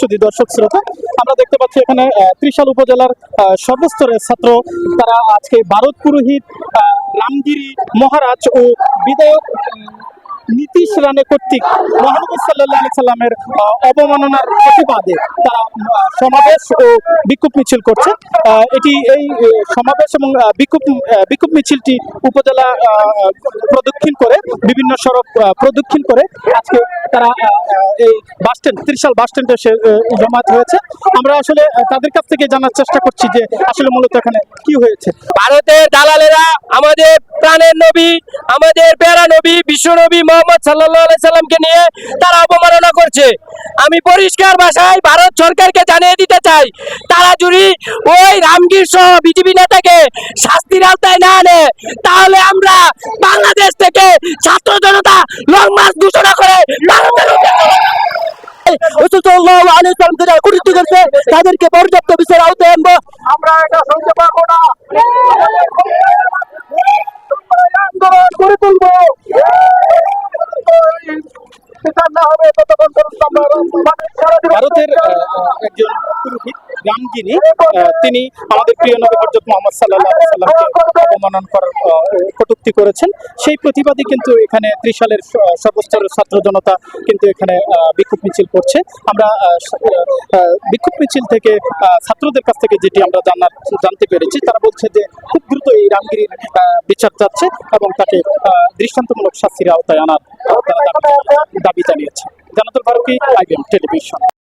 শুধু দর্শক শ্রোতা, আমরা দেখতে পাচ্ছি এখানে ত্রিশাল উপজেলার সর্বস্তরের ছাত্র। তারা আজকে ভারত পুরোহিত রামগিরি মহারাজ ও বিধায়ক নীতিশ রানে কর্তৃক মহানবী সাল্লাহ সাল্লামের অবমাননার প্রতিবাদে তারা সমাবেশ ও বিক্ষোভ মিছিল করছে। এটি এই সমাবেশ এবং বিক্ষোভ বিক্ষোভ মিছিলটি উপজেলা প্রদক্ষিণ করে বিভিন্ন সড়ক প্রদক্ষিণ করে আজকে তারা এই বাস স্ট্যান্ড ত্রিশাল বাস স্ট্যান্ডে আহ, জমায়েত হয়েছে। আমরা আসলে তাদের কাছ থেকে জানার চেষ্টা করছি যে আসলে মূলত এখানে কি হয়েছে। ভারতের দালালেরা আমাদের প্রাণের নবী আমাদের নবী, বিশ্ব নবী মোহাম্মদ সাল্লাহ সাল্লামকে নিয়ে তারা অবমাননা করছে। আমি পরিষ্কার ভাষায় ভারত সরকারকে জানিয়ে দিতে চাই, তারা যদি ওই রামগীর সহ বিজেপি নেতাকে শাস্তির আওতায় না আনে, তাহলে আমরা বাংলাদেশ থেকে ছাত্র জনতা লং মার্চ ঘোষণা করে তাদেরকে পর্যাপ্ত বিচার আওতায় আনব। আমরা এটা ভারতের একজন পুরোহিত রামগিনি তিনি আমাদের প্রিয় নবী হজরত মোহাম্মদ সাল্লাহ সাল্লামকে অবমানন করার কটূক্তি করেছেন। সেই প্রতিবাদী কিন্তু এখানে ত্রিশালের সর্বস্তরের ছাত্র জনতা কিন্তু এখানে বিক্ষোভ মিছিল করছে। আমরা বিক্ষোভ মিছিল থেকে ছাত্রদের কাছ থেকে যেটি আমরা জানার, জানতে পেরেছি, তারা বলছে যে খুব দ্রুত এই রামগিরির বিচার চাচ্ছে এবং তাকে দৃষ্টান্তমূলক শাস্তির আওতায় আনার দাবি- দাবি জানিয়েছে। Jannatul Faruqui, IBM television.